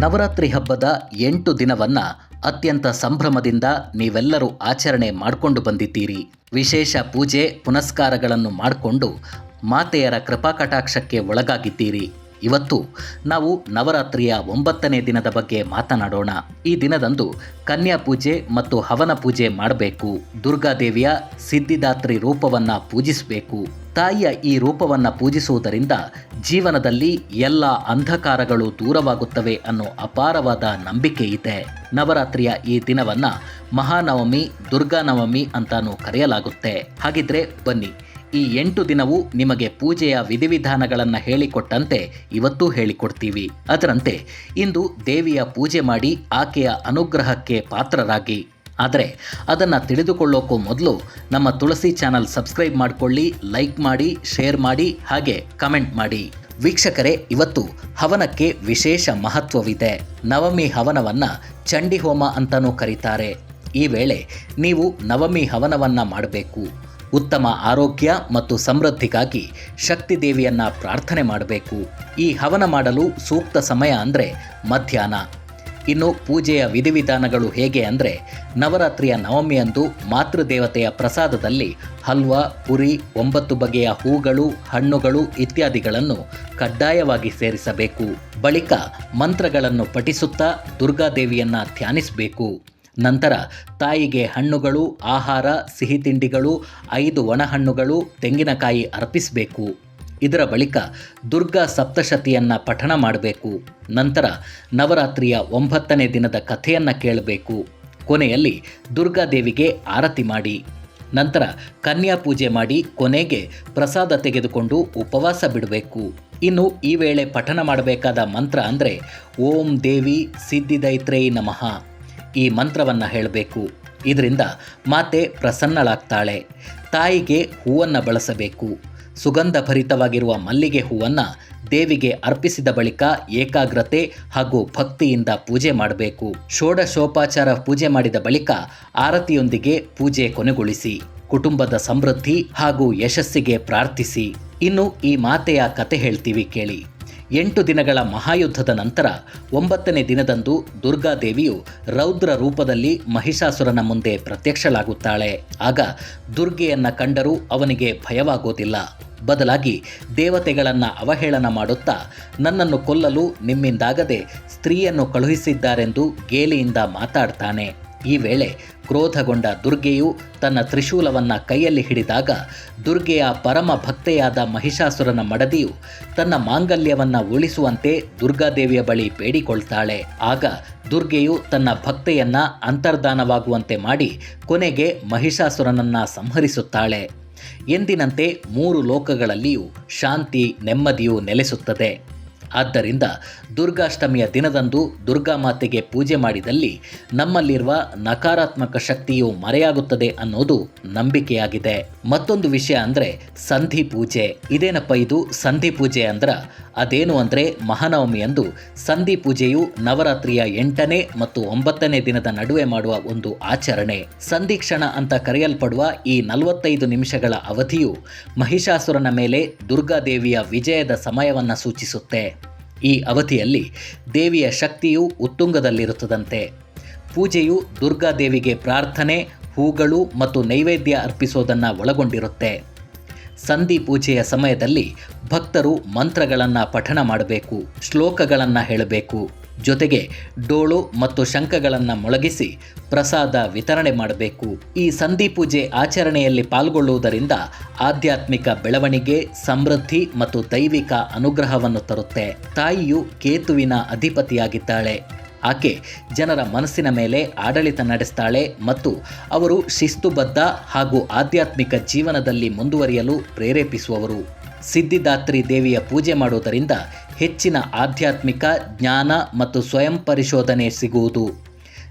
ನವರಾತ್ರಿ ಹಬ್ಬದ ಎಂಟು ದಿನವನ್ನ ಅತ್ಯಂತ ಸಂಭ್ರಮದಿಂದ ನೀವೆಲ್ಲರೂ ಆಚರಣೆ ಮಾಡಿಕೊಂಡು ಬಂದಿದ್ದೀರಿ. ವಿಶೇಷ ಪೂಜೆ, ಪುನಸ್ಕಾರಗಳನ್ನು ಮಾಡಿಕೊಂಡು ಮಾತೆಯರ ಕೃಪಾಕಟಾಕ್ಷಕ್ಕೆ ಒಳಗಾಗಿದ್ದೀರಿ. ಇವತ್ತು ನಾವು ನವರಾತ್ರಿಯ ಒಂಬತ್ತನೇ ದಿನದ ಬಗ್ಗೆ ಮಾತನಾಡೋಣ. ಈ ದಿನದಂದು ಕನ್ಯಾ ಪೂಜೆ ಮತ್ತು ಹವನ ಪೂಜೆ ಮಾಡಬೇಕು. ದುರ್ಗಾದೇವಿಯ ಸಿದ್ಧಿದಾತ್ರಿ ರೂಪವನ್ನ ಪೂಜಿಸಬೇಕು. ತಾಯಿಯ ಈ ರೂಪವನ್ನು ಪೂಜಿಸುವುದರಿಂದ ಜೀವನದಲ್ಲಿ ಎಲ್ಲ ಅಂಧಕಾರಗಳು ದೂರವಾಗುತ್ತವೆ ಅನ್ನೋ ಅಪಾರವಾದ ನಂಬಿಕೆ ಇದೆ. ನವರಾತ್ರಿಯ ಈ ದಿನವನ್ನ ಮಹಾನವಮಿ, ದುರ್ಗಾನವಮಿ ಅಂತಾನೂ ಕರೆಯಲಾಗುತ್ತೆ. ಹಾಗಿದ್ರೆ ಬನ್ನಿ, ಈ ಎಂಟು ದಿನವೂ ನಿಮಗೆ ಪೂಜೆಯ ವಿಧಿವಿಧಾನಗಳನ್ನು ಹೇಳಿಕೊಟ್ಟಂತೆ ಇವತ್ತೂ ಹೇಳಿಕೊಡ್ತೀವಿ. ಅದರಂತೆ ಇಂದು ದೇವಿಯ ಪೂಜೆ ಮಾಡಿ ಆಕೆಯ ಅನುಗ್ರಹಕ್ಕೆ ಪಾತ್ರರಾಗಿ. ಆದರೆ ಅದನ್ನು ತಿಳಿದುಕೊಳ್ಳೋಕ್ಕೂ ಮೊದಲು ನಮ್ಮ ತುಳಸಿ ಚಾನಲ್ ಸಬ್ಸ್ಕ್ರೈಬ್ ಮಾಡಿಕೊಳ್ಳಿ, ಲೈಕ್ ಮಾಡಿ, ಶೇರ್ ಮಾಡಿ, ಹಾಗೆ ಕಮೆಂಟ್ ಮಾಡಿ. ವೀಕ್ಷಕರೇ, ಇವತ್ತು ಹವನಕ್ಕೆ ವಿಶೇಷ ಮಹತ್ವವಿದೆ. ನವಮಿ ಹವನವನ್ನ ಚಂಡಿ ಹೋಮ ಅಂತಲೂ ಕರೀತಾರೆ. ಈ ವೇಳೆ ನೀವು ನವಮಿ ಹವನವನ್ನ ಮಾಡಬೇಕು. ಉತ್ತಮ ಆರೋಗ್ಯ ಮತ್ತು ಸಮೃದ್ಧಿಗಾಗಿ ಶಕ್ತಿ ದೇವಿಯನ್ನ ಪ್ರಾರ್ಥನೆ ಮಾಡಬೇಕು. ಈ ಹವನ ಮಾಡಲು ಸೂಕ್ತ ಸಮಯ ಅಂದರೆ ಮಧ್ಯಾಹ್ನ. ಇನ್ನು ಪೂಜೆಯ ವಿಧಿವಿಧಾನಗಳು ಹೇಗೆ ಅಂದರೆ ನವರಾತ್ರಿಯ ನವಮಿಯಂದು ಮಾತೃದೇವತೆಯ ಪ್ರಸಾದದಲ್ಲಿ ಹಲ್ವಾ, ಪುರಿ, ಒಂಬತ್ತು ಬಗೆಯ ಹೂಗಳು, ಹಣ್ಣುಗಳು ಇತ್ಯಾದಿಗಳನ್ನು ಕಡ್ಡಾಯವಾಗಿ ಸೇರಿಸಬೇಕು. ಬಳಿಕ ಮಂತ್ರಗಳನ್ನು ಪಠಿಸುತ್ತಾ ದುರ್ಗಾದೇವಿಯನ್ನ ಧ್ಯಾನಿಸಬೇಕು. ನಂತರ ತಾಯಿಗೆ ಹಣ್ಣುಗಳು, ಆಹಾರ ಸಿಹಿ ತಿಂಡಿಗಳು ಐದು ಒಣಹಣ್ಣುಗಳು ತೆಂಗಿನಕಾಯಿ ಅರ್ಪಿಸಬೇಕು. ಇದರ ಬಳಿಕ ದುರ್ಗಾ ಸಪ್ತಶತಿಯನ್ನು ಪಠಣ ಮಾಡಬೇಕು, ನಂತರ ನವರಾತ್ರಿಯ ಒಂಬತ್ತನೇ ದಿನದ ಕಥೆಯನ್ನು ಕೇಳಬೇಕು. ಕೊನೆಯಲ್ಲಿ ದುರ್ಗಾದೇವಿಗೆ ಆರತಿ ಮಾಡಿ, ನಂತರ ಕನ್ಯಾ ಪೂಜೆ ಮಾಡಿ ಕೊನೆಗೆ ಪ್ರಸಾದ ತೆಗೆದುಕೊಂಡು ಉಪವಾಸ ಬಿಡಬೇಕು. ಇನ್ನು ಈ ವೇಳೆ ಪಠಣ ಮಾಡಬೇಕಾದ ಮಂತ್ರ ಅಂದರೆ ಓಂ ದೇವಿ ಸಿದ್ಧಿದೈತ್ರೇಯಿ ನಮಃ ಈ ಮಂತ್ರವನ್ನು ಹೇಳಬೇಕು. ಇದರಿಂದ ಮಾತೆ ಪ್ರಸನ್ನಳಾಗ್ತಾಳೆ. ತಾಯಿಗೆ ಹೂವನ್ನು ಬಳಸಬೇಕು. ಸುಗಂಧಭರಿತವಾಗಿರುವ ಮಲ್ಲಿಗೆ ಹೂವನ್ನು ದೇವಿಗೆ ಅರ್ಪಿಸಿದ ಬಳಿಕ ಏಕಾಗ್ರತೆ ಹಾಗೂ ಭಕ್ತಿಯಿಂದ ಪೂಜೆ ಮಾಡಬೇಕು. ಷೋಡಶೋಪಾಚಾರ ಪೂಜೆ ಮಾಡಿದ ಬಳಿಕ ಆರತಿಯೊಂದಿಗೆ ಪೂಜೆ ಕೊನೆಗೊಳಿಸಿ, ಕುಟುಂಬದ ಸಮೃದ್ಧಿ ಹಾಗೂ ಯಶಸ್ಸಿಗೆ ಪ್ರಾರ್ಥಿಸಿ. ಇನ್ನು ಈ ಮಾತೆಯ ಕತೆ ಹೇಳ್ತೀವಿ ಕೇಳಿ. ಎಂಟು ದಿನಗಳ ಮಹಾಯುದ್ಧದ ನಂತರ ಒಂಬತ್ತನೇ ದಿನದಂದು ದುರ್ಗಾದೇವಿಯು ರೌದ್ರ ರೂಪದಲ್ಲಿ ಮಹಿಷಾಸುರನ ಮುಂದೆ ಪ್ರತ್ಯಕ್ಷಳಾಗುತ್ತಾಳೆ. ಆಗ ದುರ್ಗೆಯನ್ನ ಕಂಡರೂ ಅವನಿಗೆ ಭಯವಾಗೋದಿಲ್ಲ. ಬದಲಾಗಿ ದೇವತೆಗಳನ್ನು ಅವಹೇಳನ ಮಾಡುತ್ತಾ ನನ್ನನ್ನು ಕೊಲ್ಲಲು ನಿಮ್ಮಿಂದಾಗದೆ ಸ್ತ್ರೀಯನ್ನು ಕಳುಹಿಸಿದ್ದಾರೆಂದು ಗೇಲಿಯಿಂದ ಮಾತಾಡ್ತಾನೆ. ಈ ವೇಳೆ ಕ್ರೋಧಗೊಂಡ ದುರ್ಗೆಯು ತನ್ನ ತ್ರಿಶೂಲವನ್ನ ಕೈಯಲ್ಲಿ ಹಿಡಿದಾಗ ದುರ್ಗೆಯ ಪರಮ ಭಕ್ತೆಯಾದ ಮಹಿಷಾಸುರನ ಮಡದಿಯು ತನ್ನ ಮಾಂಗಲ್ಯವನ್ನ ಉಳಿಸುವಂತೆ ದುರ್ಗಾದೇವಿಯ ಬಳಿ ಬೇಡಿಕೊಳ್ತಾಳೆ. ಆಗ ದುರ್ಗೆಯು ತನ್ನ ಭಕ್ತೆಯನ್ನ ಅಂತರ್ಧಾನವಾಗುವಂತೆ ಮಾಡಿ ಕೊನೆಗೆ ಮಹಿಷಾಸುರನನ್ನ ಸಂಹರಿಸುತ್ತಾಳೆ. ಎಂದಿನಂತೆ ಮೂರು ಲೋಕಗಳಲ್ಲಿಯೂ ಶಾಂತಿ ನೆಮ್ಮದಿಯು ನೆಲೆಸುತ್ತದೆ. ಆದ್ದರಿಂದ ದುರ್ಗಾಷ್ಟಮಿಯ ದಿನದಂದು ದುರ್ಗಾ ಮಾತೆಗೆ ಪೂಜೆ ಮಾಡಿದಲ್ಲಿ ನಮ್ಮಲ್ಲಿರುವ ನಕಾರಾತ್ಮಕ ಶಕ್ತಿಯು ಮರೆಯಾಗುತ್ತದೆ ಅನ್ನೋದು ನಂಬಿಕೆಯಾಗಿದೆ. ಮತ್ತೊಂದು ವಿಷಯ ಅಂದರೆ ಸಂಧಿ ಪೂಜೆ. ಇದೇನಪ್ಪ ಇದು? ಸಂಧಿ ಪೂಜೆ ಅಂದ್ರ ಅದೇನು ಅಂದರೆ ಮಹಾನವಮಿಯಂದು ಸಂಧಿ ಪೂಜೆಯು ನವರಾತ್ರಿಯ ಎಂಟನೇ ಮತ್ತು ಒಂಬತ್ತನೇ ದಿನದ ನಡುವೆ ಮಾಡುವ ಒಂದು ಆಚರಣೆ. ಸಂಧಿ ಕ್ಷಣ ಅಂತ ಕರೆಯಲ್ಪಡುವ ಈ ನಲವತ್ತೈದು ನಿಮಿಷಗಳ ಅವಧಿಯು ಮಹಿಷಾಸುರನ ಮೇಲೆ ದುರ್ಗಾದೇವಿಯ ವಿಜಯದ ಸಮಯವನ್ನು ಸೂಚಿಸುತ್ತೆ. ಈ ಅವಧಿಯಲ್ಲಿ ದೇವಿಯ ಶಕ್ತಿಯು ಉತ್ತುಂಗದಲ್ಲಿರುತ್ತದಂತೆ. ಪೂಜೆಯು ದುರ್ಗಾದೇವಿಗೆ ಪ್ರಾರ್ಥನೆ, ಹೂಗಳು ಮತ್ತು ನೈವೇದ್ಯ ಅರ್ಪಿಸೋದನ್ನು ಒಳಗೊಂಡಿರುತ್ತೆ. ಸಂಧಿ ಪೂಜೆಯ ಸಮಯದಲ್ಲಿ ಭಕ್ತರು ಮಂತ್ರಗಳನ್ನು ಪಠಣ ಮಾಡಬೇಕು, ಶ್ಲೋಕಗಳನ್ನು ಹೇಳಬೇಕು. ಜೊತೆಗೆ ಡೋಳು ಮತ್ತು ಶಂಖಗಳನ್ನು ಮೊಳಗಿಸಿ ಪ್ರಸಾದ ವಿತರಣೆ ಮಾಡಬೇಕು. ಈ ಸಂಧಿ ಪೂಜೆ ಆಚರಣೆಯಲ್ಲಿ ಪಾಲ್ಗೊಳ್ಳುವುದರಿಂದ ಆಧ್ಯಾತ್ಮಿಕ ಬೆಳವಣಿಗೆ, ಸಮೃದ್ಧಿ ಮತ್ತು ದೈವಿಕ ಅನುಗ್ರಹವನ್ನು ತರುತ್ತೆ. ತಾಯಿಯು ಕೇತುವಿನ ಅಧಿಪತಿಯಾಗಿದ್ದಾಳೆ. ಆಕೆ ಜನರ ಮನಸ್ಸಿನ ಮೇಲೆ ಆಡಳಿತ ನಡೆಸ್ತಾಳೆ ಮತ್ತು ಅವರು ಶಿಸ್ತುಬದ್ಧ ಹಾಗೂ ಆಧ್ಯಾತ್ಮಿಕ ಜೀವನದಲ್ಲಿ ಮುಂದುವರಿಯಲು ಪ್ರೇರೇಪಿಸುವವರು. ಸಿದ್ಧಿದಾತ್ರಿ ದೇವಿಯ ಪೂಜೆ ಮಾಡುವುದರಿಂದ ಹೆಚ್ಚಿನ ಆಧ್ಯಾತ್ಮಿಕ ಜ್ಞಾನ ಮತ್ತು ಸ್ವಯಂ ಪರಿಶೋಧನೆ ಸಿಗುವುದು.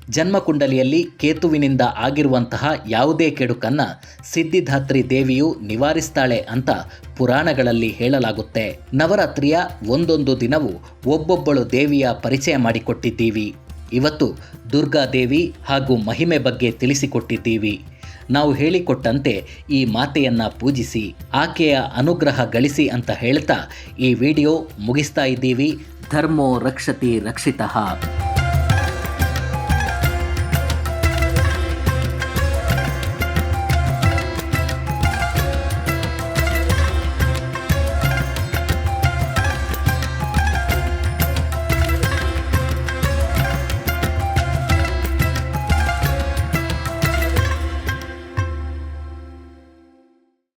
ಜನ್ಮಕುಂಡಲಿಯಲ್ಲಿ ಕೇತುವಿನಿಂದ ಆಗಿರುವಂತಹ ಯಾವುದೇ ಕೆಡುಕನ್ನು ಸಿದ್ಧಿದಾತ್ರಿ ದೇವಿಯು ನಿವಾರಿಸ್ತಾಳೆ ಅಂತ ಪುರಾಣಗಳಲ್ಲಿ ಹೇಳಲಾಗುತ್ತೆ. ನವರಾತ್ರಿಯ ಒಂದೊಂದು ದಿನವೂ ಒಬ್ಬೊಬ್ಬಳು ದೇವಿಯ ಪರಿಚಯ ಮಾಡಿಕೊಟ್ಟಿದ್ದೀವಿ. ಇವತ್ತು ದುರ್ಗಾದೇವಿ ಹಾಗೂ ಮಹಿಮೆ ಬಗ್ಗೆ ತಿಳಿಸಿಕೊಟ್ಟಿದ್ದೀವಿ. ನಾವು ಹೇಳಿಕೊಟ್ಟಂತೆ ಈ ಮಾತೆಯನ್ನ ಪೂಜಿಸಿ, ಆಕೆಯ ಅನುಗ್ರಹ ಗಳಿಸಿ ಅಂತ ಹೇಳ್ತಾ ಈ ವಿಡಿಯೋ ಮುಗಿಸ್ತಾ ಇದ್ದೀವಿ. ಧರ್ಮೋ ರಕ್ಷತಿ ರಕ್ಷಿತಃ.